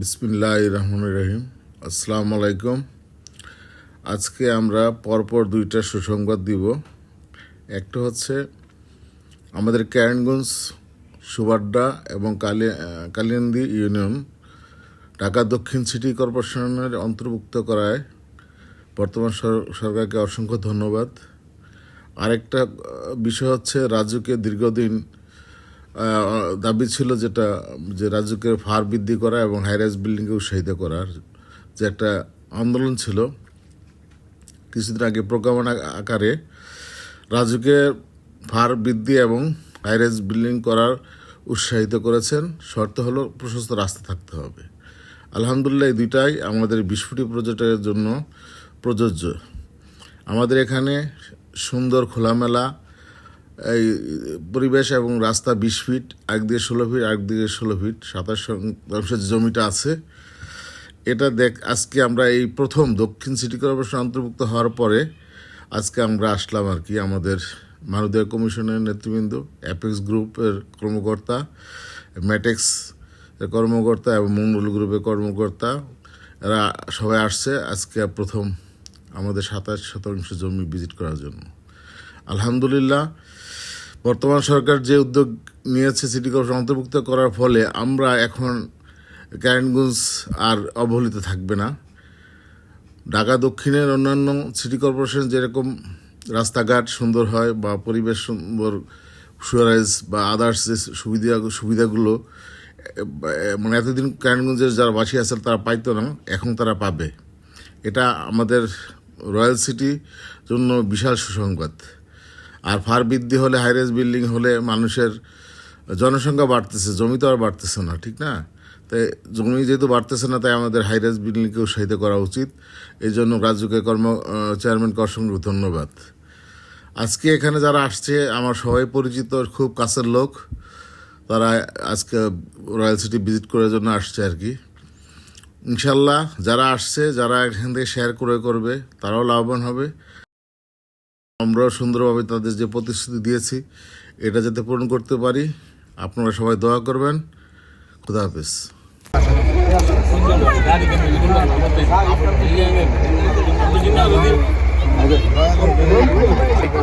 বিসমিল্লাহ রহমান রহিম। আসসালাম আলাইকুম আজকে আমরা পরপর দুইটা সুসংবাদ দিব। একটা হচ্ছে আমাদের ক্যারেনগঞ্জ, সুবাড্ডা এবং কালি কালিয়ান্দি ইউনিয়ন ঢাকা দক্ষিণ সিটি কর্পোরেশনের অন্তর্ভুক্ত করায় বর্তমান সরকারকে অসংখ্য ধন্যবাদ। আরেকটা বিষয় হচ্ছে রাজুকে দীর্ঘদিন দাবি ছিল যেটা, যে রাজ্যকে ফার বৃদ্ধি করা এবং হাইরাইজ বিল্ডিংকে উৎসাহিত করার যে একটা আন্দোলন ছিল। কিছুদিন আগে প্রজ্ঞাপন আকারে রাজুকে ফার বৃদ্ধি এবং হাইরাইজ বিল্ডিং করার উৎসাহিত করেছেন। শর্ত হলো প্রশস্ত রাস্তা থাকতে হবে। আলহামদুলিল্লাহ এই দুইটাই আমাদের বিস্ফোটি প্রজেক্টের জন্য প্রযোজ্য। আমাদের এখানে সুন্দর খোলামেলা এই পরিবেশ এবং রাস্তা বিশ ফিট একদিকে ষোলো ফিট একদিকে ষোলো ফিট, সাতাশ শতাংশের যে জমিটা আছে। এটা দেখ, আজকে আমরা এই প্রথম দক্ষিণ সিটি কর্পোরেশন অন্তর্ভুক্ত হওয়ার পরে আজকে আমরা আসলাম আর কি আমাদের মানবীয় কমিশনের নেতৃবৃন্দ, অ্যাপেক্স গ্রুপের কর্মকর্তা ম্যাটেক্স কর্মকর্তা এবং মঙ্গল গ্রুপের কর্মকর্তা। এরা সবাই আসছে আজকে প্রথম আমাদের সাতাশ শতাংশ জমি ভিজিট করার জন্য। আলহামদুলিল্লাহ, বর্তমান সরকার যে উদ্যোগ নিয়েছে সিটি কর্পোরেশন অন্তর্ভুক্ত করার ফলে আমরা এখন ক্যারেনগঞ্জ আর অবহেলিত থাকবে না। ঢাকা দক্ষিণের অন্যান্য সিটি কর্পোরেশন যেরকম রাস্তাঘাট সুন্দর হয় বা পরিবেশ সুন্দর, সুয়ারাইজ বা আদার্স যে সুবিধা, সুবিধাগুলো মানে এতদিন ক্যারেনগঞ্জের যারা বাসী আছে তারা পাইতো না, এখন তারা পাবে। এটা আমাদের রয়্যাল সিটি জন্য বিশাল সুসংবাদ। আর ফার বৃদ্ধি হলে হাইরেজ বিল্ডিং হলে মানুষের জনসংখ্যা বাড়তেছে জমি তো আর বাড়তেছে না ঠিক না? তাই জমি যেহেতু বাড়তেছে না তাই আমাদের হাইরেজ বিল্ডিংকে উৎসাহিত করা উচিত। এই জন্য রাজ্যকে কর্ম আহ, চেয়ারম্যানকে অসংখ্য ধন্যবাদ। আজকে এখানে যারা আসছে আমার সবাই পরিচিত খুব কাছের লোক। তারা আজকে রয়্যাল সিটি ভিজিট করার জন্য আসছে আর কি। ইনশাল্লাহ যারা আসছে যারা এখান থেকে শেয়ার করে করবে তারাও লাভবান হবে। আমরাও সুন্দরভাবে তাদের যে প্রতিশ্রুতি দিয়েছি, এটা যাতে পূরণ করতে পারি, আপনারা সবাই দোয়া করবেন। খুদা হাফেজ।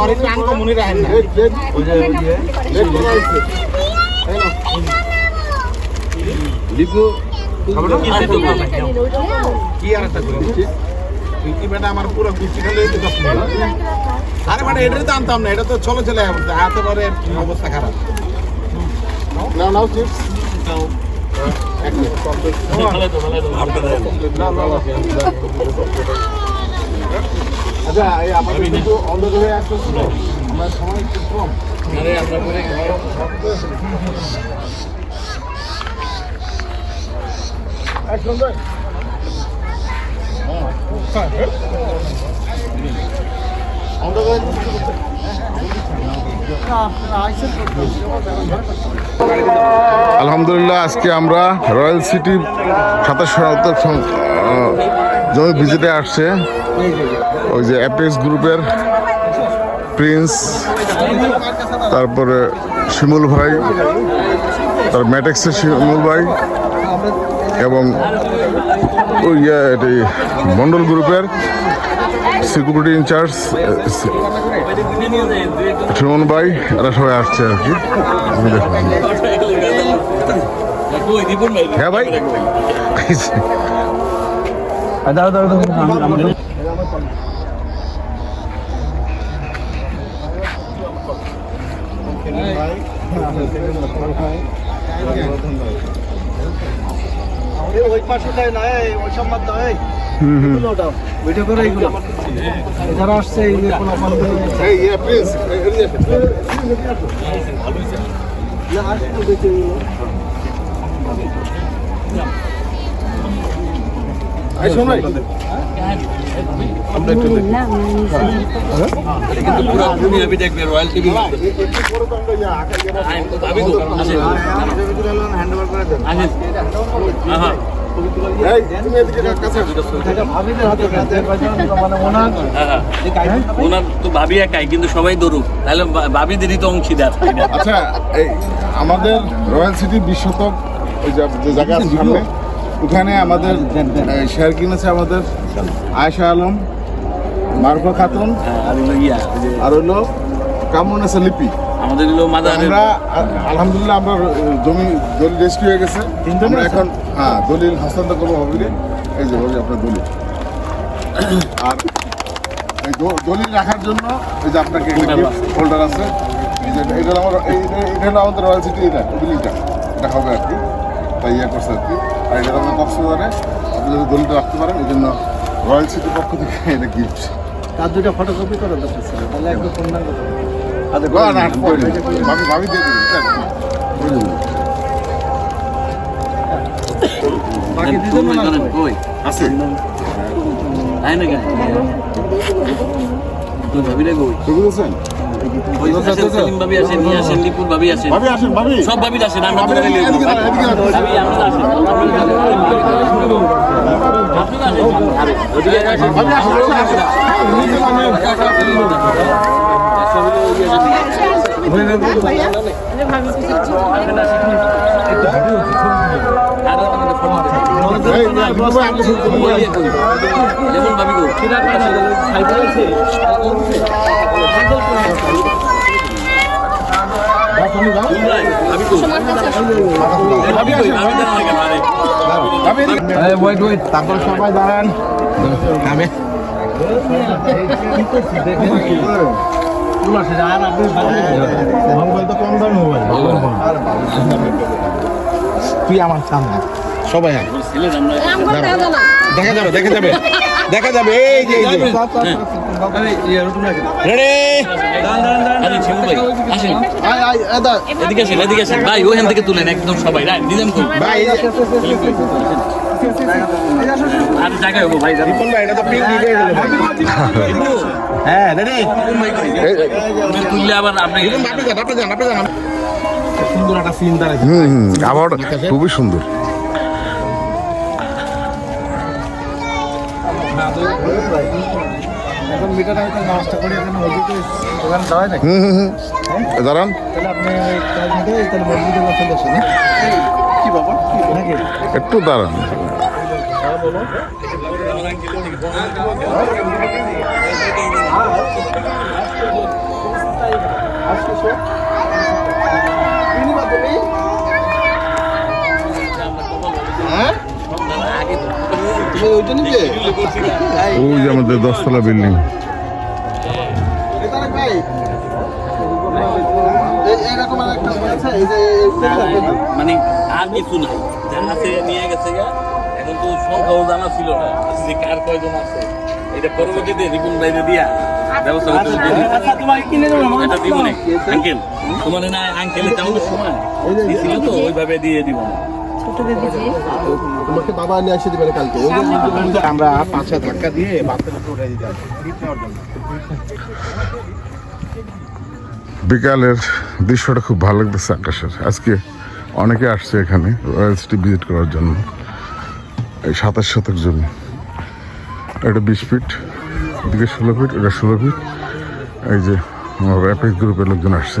অনেক টান কমুনি রাখেন না কি আর একটা কি বেটা আমার পুরো গুষ্টি খালি আরে মানে এটা তো আনতাম না এটা তো চলে চলে অবস্থা একেবারে অবস্থা খারাপ। নাও নাও চিপস এক আচ্ছা এই আমাদের কিন্তু অন্ধ হয়ে আসতেছে তো সময় একটু কম। আরে আমরা পরে এক সুন্দর অন্ধকারে আলহামদুলিল্লাহ, আজকে আমরা রয়্যাল সিটি সাতাশ শতাংশ জমি ভিজিটে আসছে। ওই যে অ্যাপেক্স গ্রুপের প্রিন্স, তারপরে শিমুল ভাই, তার ম্যাটেক্সের শিমুল ভাই এবং ইয়ে, এটি মন্ডল গ্রুপের সিকিউরিটি ইনচার্জ সুমন ভাই এরা সবাই আসছে আর কি। হ্যাঁ ভাই। দাঁড়া ওই পাশে দেয় না ওই সম্বাদ দাও এই এগুলো দাও ভিডিও করে এইগুলো যারা আসছে এই যে ওনার তো ভাবি একাই কিন্তু সবাই দৌড়ুক তাহলে ভাবিদেরই তো অংশীদার আচ্ছা আমাদের রয়্যাল সিটি বিশ শতক, ওই যে জায়গা আছে সামনে ওখানে আমাদের শেয়ার কিনেছে আমাদের আয়েশা আলম মারুফা খাতুন আর হলো যে আর হলো কামরুন আছে লিপি? আমাদের হলো আমরা আলহামদুলিল্লাহ আমরা জমি দলিল রেস্কিউ হয়ে গেছে। আমরা এখন হ্যাঁ দলিল হস্তান্তর করব ভাবিলে। এই যে ওই আপনার দলিল। আর এই দলিল রাখার জন্য এই যে আপনাকে হোল্ডার আছে। এই যে এটা আমার এই- এটা আমাদের রয়্যাল সিটি এটা বিল্ডিংটা এটা হবে আর কি। তাই ইয়ে করছে আর কি। আর এটা আমাদের কক্সবাজারে আপনি যদি দলিলটা রাখতে পারেন এই জন্য রয়্যাল সিটির পক্ষ থেকে এটা গিফট তার দুটো ফটোকপি করে দরকার ছিল তাহলে একদম ফোন নাম্বার আচ্ছা না না ভাবি ভাবি দিয়ে দিবি। আছে? করে বাকি দুজন না করেন, কই? আছে। তাই না কেন তুই ভাবিরে কই? আসেন। সেলিম ভাবি আসেন নিয়ে আসেন লিপুর ভাবি আসেন ভাবি আসেন ভাবি সব ভাবি আসেন আমরা ভাবি, দাঁড়ান, এদিকে দাঁড়ান। ভাবি আমরা আসেন আসেন। ওদিকে আসেন। ভাবি আসেন, ভাবি লেমন ভাবি কেন আরে ভাবি, তারপর সবাই দাঁড়ান আমি তো কম দামি তুই আমার সামনে। সবাই। দেখা যাবে দেখা যাবে দেখা যাবে এই যে একদম সবাই হয়ে খুবই সুন্দর। এখন মিটার আমি তো নামাজটা করি এখানে মসজিদে ওখানে যাওয়াই নাকি? হুম হুম হুম। দাঁড়ান। তাহলে আপনি কাজ মিটে তাহলে মসজিদে বা চলে আসেন কি বাবা? নাকি? একটু দাঁড়ান। ওই যে? আমাদের দশতলা বিল্ডিং এইরকম একটা আছে এই যে মানে আর কিছু নাই আছে নিয়ে গেছে গা। এখন তো সংখ্যাও জানা ছিল না। যে কার কয়জন আছে। এটা পরবর্তীতে রিপন দিয়া ব্যবস্থা করতে এটা দিব না। আঙ্কেল তোমার না আঙ্কেলের তেমন সময় দিছিল তো ওইভাবে দিয়ে দিব না। তোমাকে বাবা নিয়ে আসে দিবে কালকে। আমরা পাঁচটা ধাক্কা দিয়ে বাচ্চাটা উঠে দিতে বিকালের দৃশ্যটা খুব ভালো লাগতেছে আকাশের। আজকে অনেকে আসছে এখানে রয়্যাল সিটি ভিজিট করার জন্য। এই সাতাশ শতক জমি। এটা বিশ ফিট এদিকে ষোলো ফিট এটা ষোলো ফিট এই যে আমার র্যাপিড গ্রুপের লোকজন আসছে।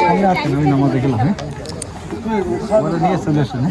সামনে আসছেন আমি নামাজ দেখলাম হ্যাঁ নিয়ে চলে আসেন